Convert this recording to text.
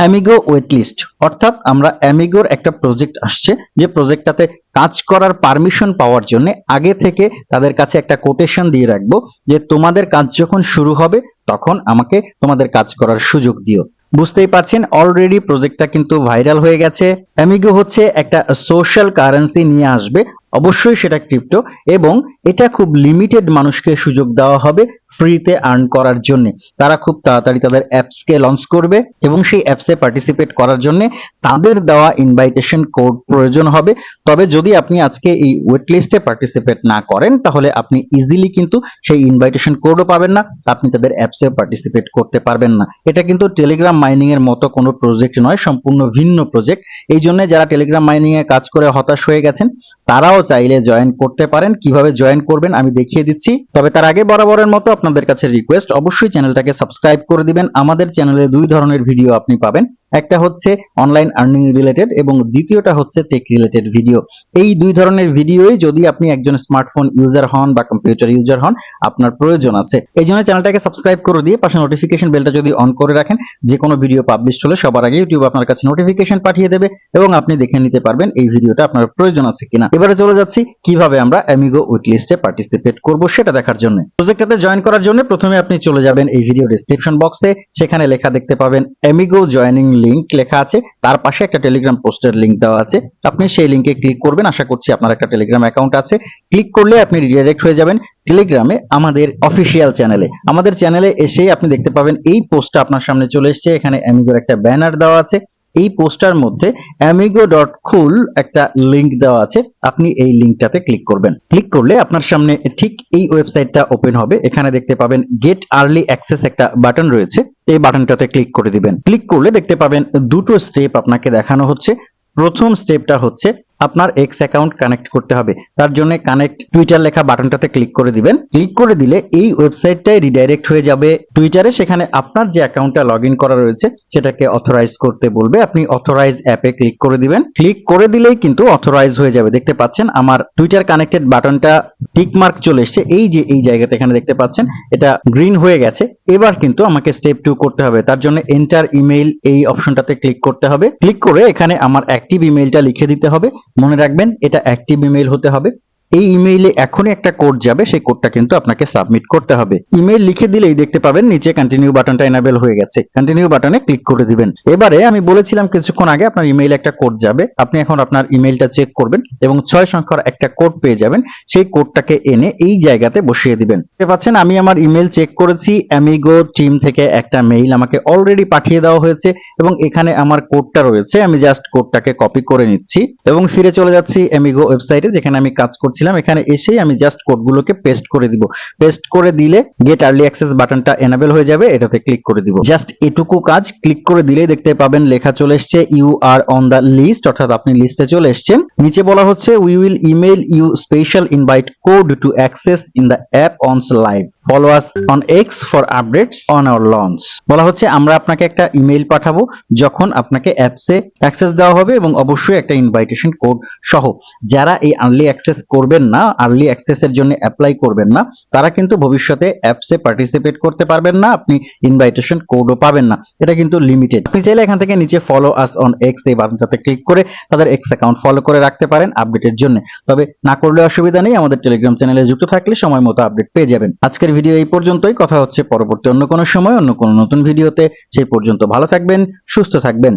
Amigo ওয়েটলিস্ট অর্থাৎ আমরা অ্যামিগোর একটা প্রজেক্ট আসছে, যে প্রজেক্টটাতে কাজ করার পারমিশন পাওয়ার জন্য আগে থেকে তাদের কাছে একটা কোটেশন দিয়ে রাখব, যে তোমাদের কাজ যখন শুরু হবে, তখন আমাকে তোমাদের কাজ করার সুযোগ দিও। বুঝতেই পারছেন অলরেডি প্রজেক্টটা কিন্তু ভাইরাল হয়ে গেছে। অ্যামিগো হচ্ছে একটা সোশ্যাল কারেন্সি নিয়ে আসবে, অবশ্যই সেটা ক্রিপ্টো এবং এটা খুব লিমিটেড মানুষকে সুযোগ দেওয়া হবে ফ্রিতে আর্ন করার জন্য। তারা খুব তাড়াতাড়ি তাদের অ্যাপসকে লঞ্চ করবে এবং সেই অ্যাপসে পার্টিসিপেট করার জন্য তাদের দেওয়া ইনভাইটেশন কোড প্রয়োজন হবে। তবে যদি আপনি আজকে এই ওয়েট লিস্টে পার্টিসিপেট না করেন, তাহলে আপনি ইজিলি কিন্তু সেই ইনভাইটেশন কোডও পাবেন না, আপনি তাদের অ্যাপসে পার্টিসিপেট করতে পারবেন না। এটা কিন্তু টেলিগ্রাম মাইনিং এর মতো কোনো প্রজেক্ট নয়, সম্পূর্ণ ভিন্ন প্রজেক্ট এই জন্য যারা টেলিগ্রাম মাইনিং এ কাজ করে হতাশ হয়ে গেছেন তারাও চাইলে জয়েন করতে পারেন। কীভাবে জয়েন করবেন আমি দেখিয়ে দিচ্ছি। তবে তার আগে বরাবরের মতো আপনাদের কাছে রিকোয়েস্ট অবশ্যই চ্যানেলটাকে সাবস্ক্রাইব করে দিবেন। আমাদের চ্যানেলে দুই ধরনের ভিডিও আপনি পাবেন। একটা হচ্ছে অনলাইন আর্নিং রিলেটেড এবং দ্বিতীয়টা হচ্ছে টেক রিলেটেড ভিডিও এই দুই ধরনের ভিডিওই যদি আপনি একজন স্মার্টফোন ইউজার হন বা কম্পিউটার ইউজার হন, আপনার প্রয়োজন আছে। এই জন্য চ্যানেলটাকে সাবস্ক্রাইব করে দিয়ে পাশে নোটিফিকেশন বেলটা যদি অন করে রাখেন যে কোনো ভিডিও পাবলিশ হলে সবার আগে ইউটিউব আপনার কাছে নোটিফিকেশন পাঠিয়ে দেবে এবং আপনি দেখে নিতে পারবেন এই ভিডিওটা আপনার প্রয়োজন আছে কিনা। এবারে চলে যাচ্ছি, কীভাবে আমরা অ্যামিগো উইকলিস্টে পার্টিসিপেট করব সেটা দেখার জন্য। প্রজেক্টটাতে জয়েন করার জন্য প্রথমে আপনি চলে যাবেন এই ভিডিও ডেসক্রিপশন বক্সে সেখানে লেখা দেখতে পাবেন অ্যামিগো জয়েনিং লিংক লেখা আছে, তার পাশে একটা টেলিগ্রাম পোস্টের লিংক দেওয়া আছে। আপনি সেই লিংকে ক্লিক করবেন, আশা করছি আপনার একটা টেলিগ্রাম অ্যাকাউন্ট আছে। ক্লিক করলে আপনি রিডাইরেক্ট হয়ে যাবেন টেলিগ্রামে আমাদের অফিসিয়াল চ্যানেলে আমাদের চ্যানেলে এসেই আপনি দেখতে পাবেন এই পোস্টটা আপনার সামনে চলে এসেছে, এখানে অ্যামিগোর একটা ব্যানার দেওয়া আছে। এই পোস্টার মধ্যে অ্যামিগো ডট খুল একটা লিঙ্ক দেওয়া আছে। আপনি এই লিঙ্কটাতে ক্লিক করবেন। ক্লিক করলে আপনার সামনে ঠিক এই ওয়েবসাইটটা ওপেন হবে। এখানে দেখতে পাবেন গেট আর্লি অ্যাক্সেস একটা বাটন রয়েছে। এই বাটনটাতে ক্লিক করে দিবেন। ক্লিক করলে দেখতে পাবেন দুটো স্টেপ আপনাকে দেখানো হচ্ছে। প্রথম স্টেপটা হচ্ছে আপনার এক্স অ্যাকাউন্ট কানেক্ট করতে হবে। তার জন্য কানেক্ট টুইটার লেখা বাটনটাতে ক্লিক করে দিবেন। ক্লিক করে দিলে এই ওয়েবসাইটটাই রিডাইরেক্ট হয়ে যাবে। টুইটারে সেখানে আপনার যে অ্যাকাউন্টটা লগ করা রয়েছে, সেটাকে অথরাইজ করতে বলবে। আপনি অথরাইজ অ্যাপে ক্লিক করে দিবেন। ক্লিক করে দিলেই কিন্তু অথরাইজ হয়ে যাবে। দেখতে পাচ্ছেন আমার টুইটার কানেক্টেড বাটনটা টিক মার্ক চলে এসেছে। এই যে এই জায়গাতে এখানে দেখতে পাচ্ছেন, এটা গ্রিন হয়ে গেছে। এবার কিন্তু আমাকে স্টেপ টু করতে হবে। তার জন্য এন্টার ইমেইল এই অপশনটাতে ক্লিক করতে হবে। ক্লিক করে এখানে আমার অ্যাক্টিভ ইমেইলটা লিখে দিতে হবে। মনে রাখবেন এটা অ্যাক্টিভ ইমেইল হতে হবে। এই ইমেইলে এখনই একটা কোড যাবে, সেই কোডটা কিন্তু আপনাকে সাবমিট করতে হবে। ইমেইল লিখে দিলেই দেখতে পাবেন, নিচে কন্টিনিউ বাটনটা এনাবেল হয়ে গেছে। কন্টিনিউ বাটনে ক্লিক করে দিবেন। এবারে আমি বলেছিলাম কিছুক্ষণ আগে আপনার ইমেইলে একটা কোড যাবে। আপনি এখন আপনার ইমেইলটা চেক করবেন এবং ছয় সংখ্যার একটা কোড পেয়ে যাবেন। সেই কোডটাকে এনে এই জায়গাতে বসিয়ে দিবেন। দেখতে পাচ্ছেন, আমি আমার ইমেইল চেক করেছি। অ্যামিগো টিম থেকে একটা মেইল আমাকে অলরেডি পাঠিয়ে দেওয়া হয়েছে এবং এখানে আমার কোডটা রয়েছে। আমি জাস্ট কোডটাকে কপি করে নিচ্ছি এবং ফিরে চলে যাচ্ছি অ্যামিগো ওয়েবসাইটে যেখানে আমি কাজ করছিলাম, এখানে এসেই আমি জাস্ট কোডগুলোকে পেস্ট করে দিব। পেস্ট করে দিলে গেট আর্লি অ্যাক্সেস বাটনটা এনাবেল হয়ে যাবে, এটাতে ক্লিক করে দিব। জাস্ট এটুকু কাজ ক্লিক করে দিলেই দেখতে পাবেন, লেখা চলে এসছে you are on the list অর্থাৎ আপনি লিস্টে চলে এসেছেন। নিচে বলা হচ্ছে we will email you special invite code to access in the app once live follow us on X for updates on our launch বলা হচ্ছে, আমরা আপনাকে একটা ইমেইল পাঠাবো যখন আপনাকে অ্যাপসে অ্যাক্সেস দেওয়া হবে এবং অবশ্যই একটা ইনভাইটেশন কোড সহ। যারা এই আর্লি অ্যাক্সেস করবেন না আর্লি অ্যাক্সেসের জন্য অ্যাপ্লাই করবেন না, তারা কিন্তু ভবিষ্যতে অ্যাপসে পার্টিসিপেট করতে পারবেন না, আপনি ইনভাইটেশন কোডও পাবেন না। এটা কিন্তু লিমিটেড আপনি চাইলে এখান থেকে নিচে ফলো আস অন এক্স এই বাটনটাতে ক্লিক করে তাদের এক্স অ্যাকাউন্ট ফলো করে রাখতে পারেন আপডেটের জন্য। তবে না করলে অসুবিধা নেই, আমাদের টেলিগ্রাম চ্যানেলে যুক্ত থাকলে সময় মতো আপডেট পেয়ে যাবেন। আজকের ভিডিও এই পর্যন্তই। কথা হচ্ছে পরবর্তী অন্য কোনো সময়, অন্য কোনো নতুন ভিডিওতে। সেই পর্যন্ত ভালো থাকবেন, সুস্থ থাকবেন।